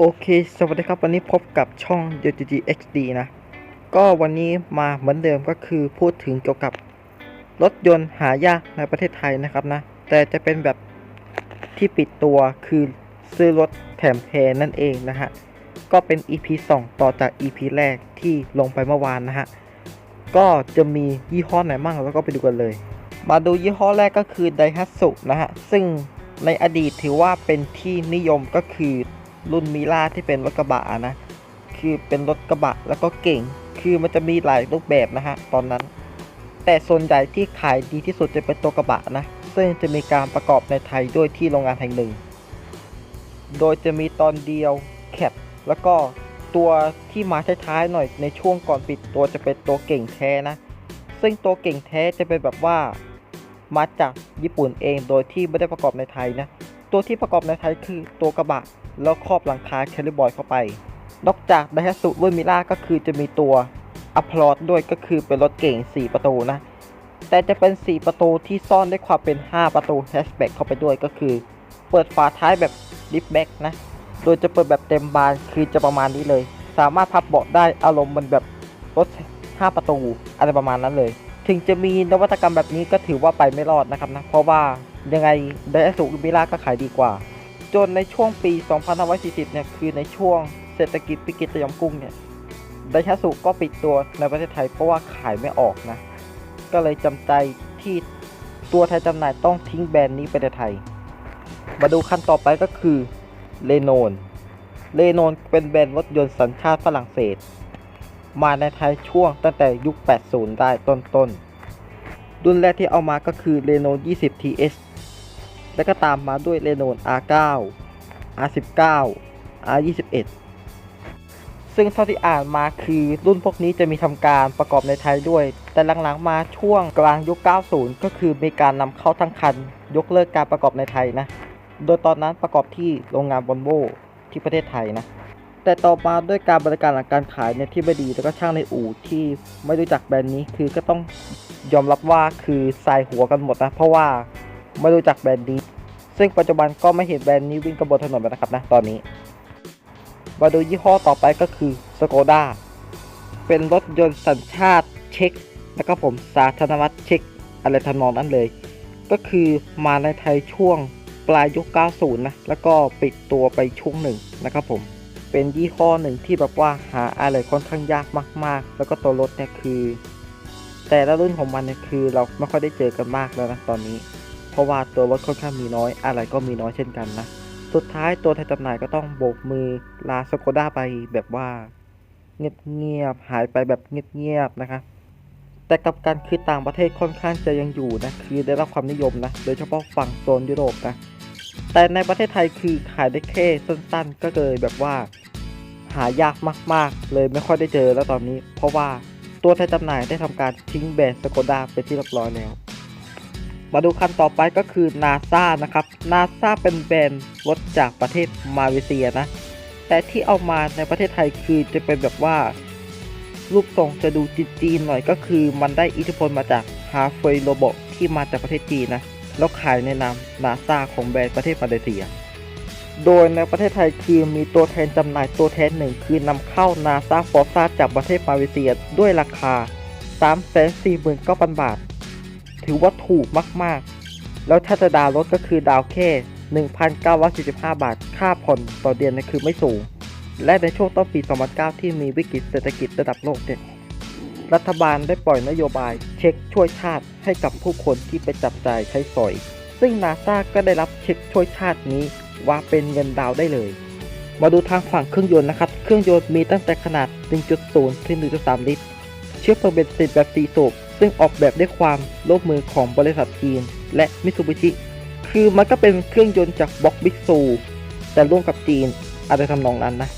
โอเค สวัสดีครับ วันนี้พบกับช่อง JGG XD นะ ก็วันนี้มาเหมือนเดิมก็คือพูดถึงเกี่ยวกับรถยนต์หายากในประเทศไทยนะครับนะ แต่จะเป็นแบบที่ปิดตัวคือซื้อรถแถมแพนั่นเองนะฮะ ก็เป็น EP 2 ต่อจาก EP แรกที่ลงไปเมื่อวานนะฮะ ก็จะมียี่ห้อไหนบ้างแล้วก็ไปดูกันเลย มาดูยี่ห้อแรกก็คือไดฮัตสุนะฮะ ซึ่งในอดีตถือว่าเป็นที่นิยมก็คือ รุ่นมิล่าที่เป็นรถกระบะนะ คือเป็นรถกระบะแล้วก็เก่ง คือมันจะมีหลายรูปแบบนะฮะตอนนั้น แต่ส่วนใหญ่ที่ขายดีที่สุดจะเป็นตัวกระบะนะ ซึ่งจะมีการประกอบในไทยด้วยที่โรงงานแห่งหนึ่ง โดยจะมีตอนเดียวแคปแล้วก็ตัวที่มาท้ายๆหน่อยในช่วงก่อนปิดตัวจะเป็นตัวเก่งแท้นะ ซึ่งตัวเก่งแท้จะเป็นแบบว่ามาจากญี่ปุ่นเองโดยที่ไม่ได้ประกอบในไทยนะ ตัวที่ประกอบในไทยคือตัวกระบะ แล้วครอบหลังคาแคลิบอยเข้าไป นอกจากไดฮัตสุรุ่นมิล่าก็คือจะมีตัวอัพลอดด้วยก็คือเป็นรถเก่ง 4 ประตูนะ แต่จะเป็น 4 ประตูที่ซ่อนด้วยความเป็น 5 ประตูแฮชแบ็กเข้าไปด้วยก็คือ เปิดฝาท้ายแบบลิฟแบ็กนะ โดยจะเปิดแบบเต็มบานคือจะประมาณนี้เลย สามารถพับเบาะได้อารมณ์มันแบบรถ 5 ประตูอะไรประมาณนั้นเลย ถึงจะมีนวัตกรรมแบบนี้ก็ถือว่าไปไม่รอดนะครับนะ เพราะว่ายังไงไดฮัตสุมิล่าก็ขายดีกว่า จนในช่วงปี 2540 เนี่ย คือในช่วงเศรษฐกิจวิกฤตสยามกุ้งเนี่ยไดฮัตสุก็ปิดตัวในประเทศไทยเพราะว่าขายไม่ออกนะ ก็เลยจำใจที่ตัวไทยจำหน่ายต้องทิ้งแบรนด์นี้ไปในไทย มาดูขั้นต่อไปก็คือเลโนนเลโนนเป็นแบรนด์รถยนต์สัญชาติฝรั่งเศส มาในไทยช่วงตั้งแต่ยุค 80 ได้ต้นๆ รุ่นแรกที่เอามาก็คือ Renault 20 TS แล้วก็ตามมาด้วย Renault R9 R19 R21 ซึ่งเท่าที่อ่านมาคือรุ่นพวกนี้จะมีทำการประกอบในไทยด้วย แต่หลังๆมาช่วงกลางยุค 90 ก็คือมีการนำเข้าทั้งคัน ยกเลิกการประกอบในไทยนะ โดยตอนนั้นประกอบที่โรงงานบอนโบที่ประเทศไทยนะ แต่ต่อมาด้วยการบริการหลังการขายเนี่ยที่ไม่ดีแล้วก็ช่างในอู่ที่ไม่รู้จักแบรนด์นี้คือก็ต้องยอมรับว่าคือใส่หัวกันหมดนะ เพราะว่า ไม่รู้จักแบรนด์นี้ ซึ่งปัจจุบันก็ไม่เห็นแบรนด์นี้วิ่งกระบนถนนแล้วนะครับนะตอนนี้ มาดูยี่ห้อต่อไปก็คือสโกด้าเป็นรถยนต์สัญชาติเช็กแล้วก็ผมสาธารณรัฐเช็กอะไรทำนองนั้นเลย ก็คือมาในไทยช่วงปลายยุค 90 นะ แล้วก็ปิดตัวไปช่วงหนึ่งนะครับผม เป็นยี่ห้อหนึ่งที่แบบว่าหาอะไรค่อนข้างยากมาก ๆ แล้วก็ตัวรถเนี่ยคือ แต่ละรุ่นของมันเนี่ยคือเราไม่ค่อยได้เจอกันมากแล้วนะตอนนี้ เพราะว่าตัวรถค่อนข้างมีน้อยอะไรก็มีน้อยเช่นกันนะ สุดท้ายตัวไทยจำหน่ายก็ต้องโบกมือลาสโกด้าไปแบบว่า เงียบๆหายไปแบบเงียบๆนะคะแต่กับกันคือต่างประเทศค่อนข้างจะยังอยู่นะคือได้รับความนิยมนะโดยเฉพาะฝั่งโซนยุโรปนะแต่ในประเทศไทยคือขายได้แค่สั้นๆ ก็เลยแบบว่า หายากมากๆ เลยไม่ค่อยได้เจอแล้วตอนนี้ เพราะว่าตัวไทยจำหน่ายได้ทำการทิ้งแบรนด์สโกด้าไปที่เรียบร้อยแล้ว มาดูคันต่อไปก็คือนาซานะครับนาซาเป็นแบรนด์รถจากประเทศมาเลเซียนะ แต่ที่เอามาในประเทศไทยคือจะเป็นแบบว่า รูปทรงจะดูจีนๆหน่อยก็คือมันได้อิทธิพลมาจากฮาเฟยโรบที่มาจากประเทศจีนนะ แล้วขายในนามนาซาของแบรนด์ประเทศมาเลเซีย โดยในประเทศไทยคือมีตัวแทนจำหน่ายตัวแทนหนึ่งคือนำเข้านาซาฟอร์ซาจากประเทศมาเลเซียด้วยราคา 349,000 บาท ถือว่าถูกมากๆ แล้วถ้าจะดาวรถก็คือดาวแค่ 1,945 บาท ค่าผ่อนต่อเดือนนยคือไม่สูง และในช่วงต้นปี 2009 ที่มีวิกฤตเศรษฐกิจระดับโลกเนี่ยรัฐบาลได้ปล่อยนโยบายเช็คช่วยชาติให้กับผู้คนที่ไปจับจ่ายใช้สอย ซึ่งนาซาก็ได้รับเช็คช่วยชาตินี้ว่าเป็นเงินดาวได้เลย มาดูทางฝั่งเครื่องยนต์นะครับ เครื่องยนต์มีตั้งแต่ขนาด 1.0 ถึง 1.3 ลิตร เชื้อเพลิงเบนซินแบบ4สูบ ซึ่งออกแบบด้วยความร่วมมือของบริษัทจีน และมิตซูบิชิ คือมันก็เป็นเครื่องยนต์จากบล็อกบิ๊กซู แต่ร่วมกับจีนอะไรทำนองนั้นนะ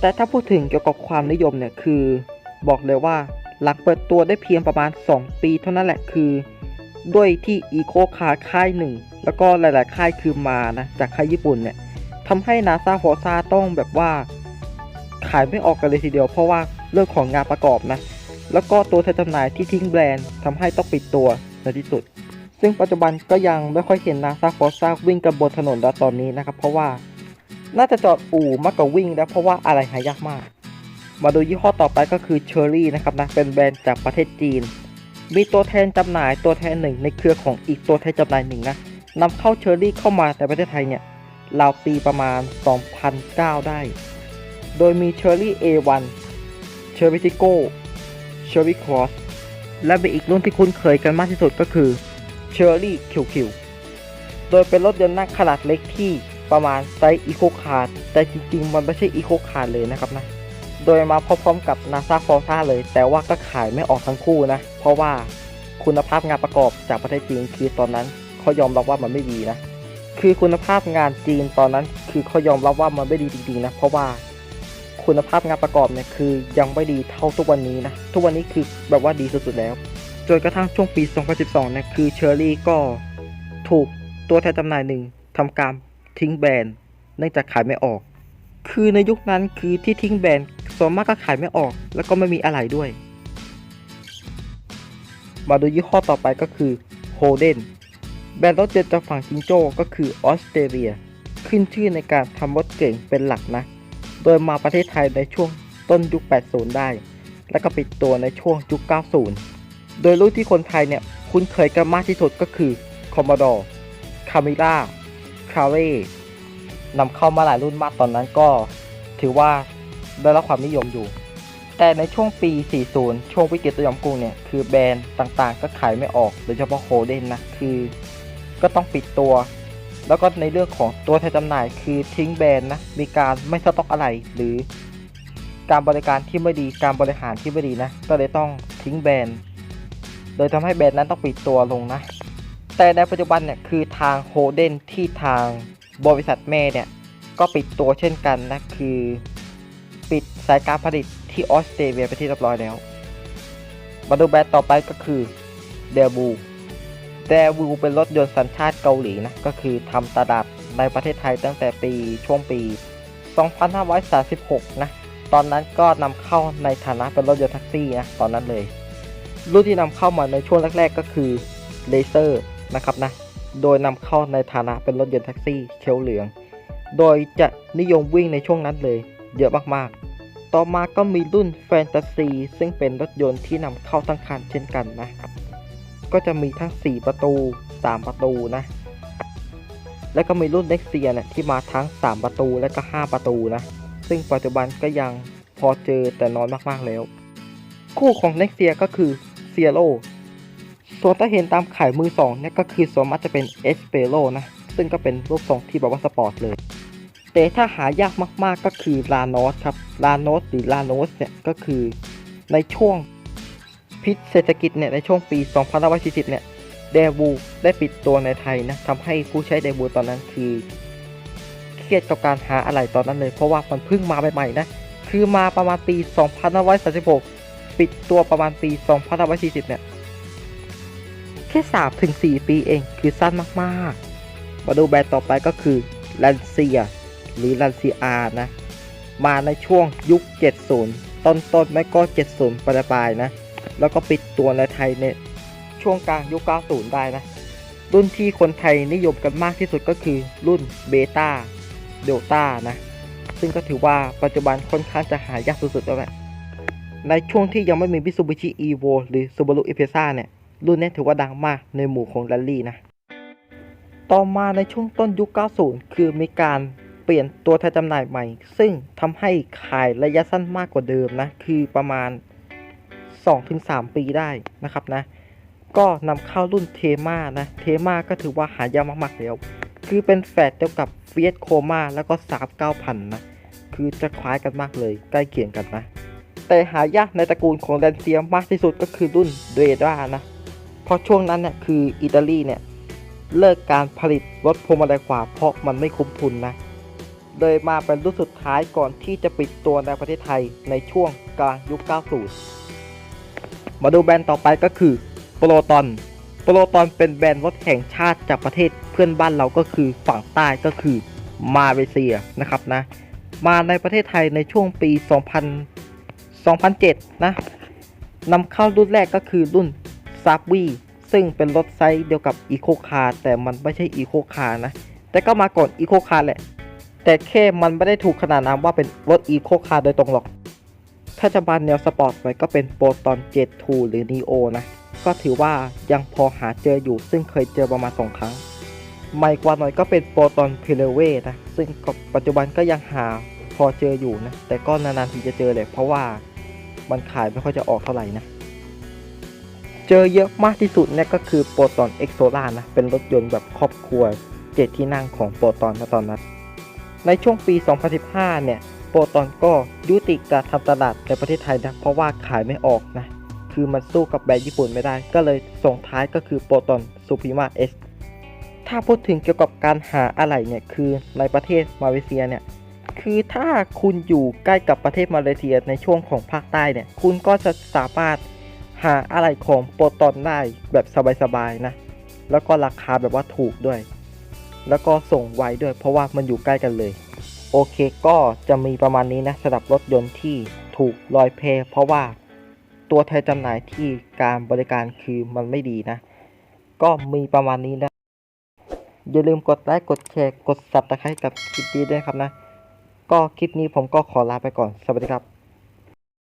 แต่ถ้าพูดถึงเกี่ยวกับความนิยมเนี่ยคือ บอกเลยว่าหลังเปิดตัวได้เพียงประมาณ 2 ปีเท่านั้นแหละคือ ด้วยที่อีโคคาค่ายหนึ่ง แล้วก็หลาย ๆ ค่ายคือมานะจากค่ายญี่ปุ่นเนี่ยทำให้นาซาฟอซาต้องแบบว่า ขายไม่ออกกันเลยทีเดียวเพราะว่าเรื่องของงานประกอบนะ แล้วก็ตัวแทนจำหน่ายที่ทิ้งแบรนด์ทำให้ต้องปิดตัวในที่สุด ซึ่งปัจจุบันก็ยังไม่ค่อยเห็นนาซาฟอร์ซาวิ่งกันบนถนนแล้วตอนนี้นะครับ เพราะว่าน่าจะจอดอู่มากกว่าวิ่งนะเพราะว่าอะไรหายากมาก มาดูยี่ห้อต่อไปก็คือเชอรี่นะครับนะเป็นแบรนด์จากประเทศจีน มีตัวแทนจำหน่ายตัวแทนหนึ่งในเครือของอีกตัวแทนจำหน่ายหนึ่งนะนำเข้าเชอรี่เข้ามาในประเทศไทยเนี่ยราวปีประมาณ 2009 ได้ โดยมีเชอรี่ A1 เชอรี่ทิโก้ เชอรี่ครอสและมีอีกรุ่นที่คุ้นเคยกันมากที่สุดก็คือเชอรี่คิวคิวโดยเป็นรถยนต์นั่งขนาดเล็กที่ประมาณไซส์อีโคคาร์แต่จริงๆ มันไม่ใช่อีโคคาร์เลยนะครับนะ โดยมาพร้อมๆกับ NASA f o r t a เลย แต่ว่าก็ขายไม่ออกทั้งคู่นะ เพราะว่าคุณภาพงานประกอบจากประเทศจีนคือตอนนั้นเขายอมรับว่ามันไม่ดีนะ คือคุณภาพงานจีนตอนนั้นคือเขายอมรับว่ามันไม่ดีจริงๆนะ เพราะว่า คุณภาพงานประกอบเนี่ยคือยังไม่ดีเท่าทุกวันนี้นะ ทุกวันนี้คือแบบว่าดีสุดๆแล้ว จนกระทั่งช่วงปี 2012เนี่ยคือเชอร์รี่ก็ถูกตัวแทนจำหน่ายหนึ่งทำการทิ้งแบรนด์เนื่องจากขายไม่ออก คือในยุคนั้นคือที่ทิ้งแบรนด์ส่วนมากก็ขายไม่ออก แล้วก็ไม่มีอะไรด้วย มาดูยี่ห้อต่อไปก็คือ Holden แบรนด์รถยนต์จากฝั่งจิงโจ้ก็คือออสเตรเลีย ขึ้นชื่อในการทำรถเก่งเป็นหลักนะ โดยมาประเทศไทยในช่วงต้นยุค 80 ได้ แล้วก็ปิดตัวในช่วงยุค 90 โดยรุ่นที่คนไทยเนี่ยคุ้นเคยกันมากที่สุดก็คือ Commodore Camila c a r e นำเข้ามาหลายรุ่นมากตอนนั้นก็ถือว่าได้รับความนิยมอยู่ แต่ในช่วงปี 40 ช่วงวิกฤตตัวยอมกรุงเนี่ย คือแบรนด์ต่างๆ ก็ขายไม่ออก โดยเฉพาะโคเดนนะ คือ ก็ต้องปิดตัว แล้วก็ในเรื่องของตัวแทนจำหน่ายคือทิ้งแบรนด์นะ มีการไม่สต็อกอะไรหรือ การบริการที่ไม่ดีการบริหารที่ไม่ดีนะ ก็เลยต้องทิ้งแบรนด์ โดยทำให้แบรนด์นั้นต้องปิดตัวลงนะ แต่ในปัจจุบันเนี่ยคือทางโฮเดนที่ทางบริษัทแม่เนี่ยก็ปิดตัวเช่นกันนะคือปิดสายการผลิตที่ออสเตรเลียไปที่เรียบร้อยแล้ว มาดูแบรนด์ต่อไปก็คือเดบู เดบูเป็นรถยนต์สัญชาติเกาหลีนะ ก็คือทำตลาดในประเทศไทยตั้งแต่ปีช่วงปี 2536 นะ ตอนนั้นก็นำเข้าในฐานะเป็นรถยนต์แท็กซี่นะ ตอนนั้นเลย รุ่นที่นำเข้ามาในช่วงแรก ๆ ก็คือเลเซอร์นะครับนะ โดยนำเข้าในฐานะเป็นรถยนต์แท็กซี่เขียวเหลือง โดยจะนิยมวิ่งในช่วงนั้นเลย เยอะมากๆ ต่อมาก็มีรุ่นแฟนตาซีซึ่งเป็นรถยนต์ที่นำเข้าทั้งคันเช่นกันนะ ก็จะมีทั้ง 4 ประตู 3 ประตูนะ แล้วก็มีรุ่นเน็กเซียเนี่ยที่มาทั้ง 3 ประตูและก็ 5 ประตูนะ ซึ่งปัจจุบันก็ยังพอเจอแต่น้อยมากๆแล้ว คู่ของเน็กเซียก็คือเซียโส่วนถ้าเห็นตามขายมือสองเนี่ยก็คือส่วนมากจะเป็นเอสเปโ o นะ ซึ่งก็เป็นรูปทรงที่แบบว่าสปอร์ตเลย แต่ถ้าหายากมากๆก็คือลานอสครับลานอสหรือลานอสเนี่ยก็คือในช่วง พิษเศรษฐกิจเนี่ยในช่วงปี 2540 เนี่ยเดวูได้ปิดตัวในไทยนะทำให้ผู้ใช้เดวูตอนนั้นคือเครียดกับการหาอะไรตอนนั้นเลย เพราะว่ามันเพิ่งมาใหม่ๆนะคือมาประมาณปี 2536 ปิดตัวประมาณปี 2540 เนี่ยแค่3ถึง4ปีเองคือสั้นมากๆ มาดูแบรนด์ต่อไปก็คือลันเซียหรือลันซีอานะ มาในช่วงยุค 70 ต้นต้นๆไม่ก็ 70 ปลายปลายๆนะ แล้วก็ปิดตัวในไทยในช่วงกลางยุค 90 ได้นะ รุ่นที่คนไทยนิยมกันมากที่สุดก็คือรุ่นเบต้าเดลต้านะ ซึ่งก็ถือว่าปัจจุบันค่อนข้างจะหายากสุดๆแล้วแหละ ในช่วงที่ยังไม่มี Mitsubishi Evo หรือ Subaru i p r e z a เนี่ย รุ่นนี้ถือว่าดังมากในหมู่ของแรลลี่นะ ต่อมาในช่วงต้นยุค 90 คือมีการเปลี่ยนตัวแทนจำหน่ายใหม่ ซึ่งทำให้ขายระยะสั้นมากกว่าเดิมนะ คือประมาณ 2-3 ปีได้นะครับนะ ก็นำเข้ารุ่นเทมานะ เทมาก็ถือว่าหายากมากๆแล้ว คือเป็นแฝดเดียวกับเฟียสโคมาแล้วก็39,000นะ คือจะคล้ายกันมากเลย ใกล้เคียงกันนะ แต่หายากในตระกูลของแดนเซียมากที่สุดก็คือรุ่นเดรานะ เพราะช่วงนั้นเนี่ยคืออิตาลีเนี่ยเลิกการผลิตรถพวงมาลัยขวาเพราะมันไม่คุ้มทุนนะเลยมาเป็นรุ่นสุดท้ายก่อนที่จะปิดตัวในประเทศไทยในช่วงกลางยุค 90 มาดูแบรนด์ต่อไปก็คือโปรตอนโปรตอนเป็นแบรนด์รถแห่งชาติจากประเทศเพื่อนบ้านเราก็คือฝั่งใต้ก็คือมาเลเซียนะครับนะ มาในประเทศไทยในช่วงปี 2000 2007 นะนำเข้ารุ่นแรกก็คือรุ่นซ a บวีซึ่งเป็นรถไซส์เดียวกับ Eco Car แต่มันไม่ใช่ Eco Car นะ แต่ก็มาก่อน Eco Car แหละ แต่แค่มันไม่ได้ถูกขนานนามว่าเป็นรถอีโคคาร์โดยตรงหรอก ถ้าจะบานแนวสปอร์ตหน่อยก็เป็นโปรตอนเจ็2หรือ Neo นะ ก็ถือว่ายังพอหาเจออยู่ซึ่งเคยเจอประมาณสองครั้งใหม่กว่าหน่อยก็เป็นโปรตอนพิเลเวนะซึ่งปัจจุบันก็ยังหาพอเจออยู่นะ แต่ก็นานๆทีจะเจอเลยเพราะว่ามันขายไม่ค่อยจะออกเท่าไหร่นะ เจอเยอะมากที่สุดเนี่ยก็คือโปรตอนเอ็กโซล่านะ เป็นรถยนต์แบบครอบครัวเจ็ดที่นั่งของโปรตอนนะตอนนั้น ในช่วงปี 2015 เนี่ย ปรตอนก็ยุติการทำตลาดในประเทศไทยนะเพราะว่าขายไม่ออกนะ คือมันสู้กับแบรนด์ญี่ปุ่นไม่ได้ ก็เลยส่งท้ายก็คือโปรตอนซูพิมาเอสถ้าพูดถึงเกี่ยวกับการหาอะไรเนี่ยคือในประเทศมาเลเซียเนี่ยคือถ้าคุณอยู่ใกล้กับประเทศมาเลเซียในช่วงของภาคใต้เนี่ยคุณก็จะสามารถหาอะไรของโปรตอนได้แบบสบายๆนะ แล้วก็ราคาแบบว่าถูกด้วย แล้วก็ส่งไวด้วยเพราะว่ามันอยู่ใกล้กันเลย โอเคก็จะมีประมาณนี้นะสำหรับรถยนต์ที่ถูกลอยเพเพราะว่าตัวแทนจำหน่ายที่การบริการคือมันไม่ดีนะ ก็มีประมาณนี้นะ อย่าลืมกดไลค์กดแชร์กดซับตะคายกับคลิปนี้ด้วยนะครับนะ ก็คลิปนี้ผมก็ขอลาไปก่อน สวัสดีครับ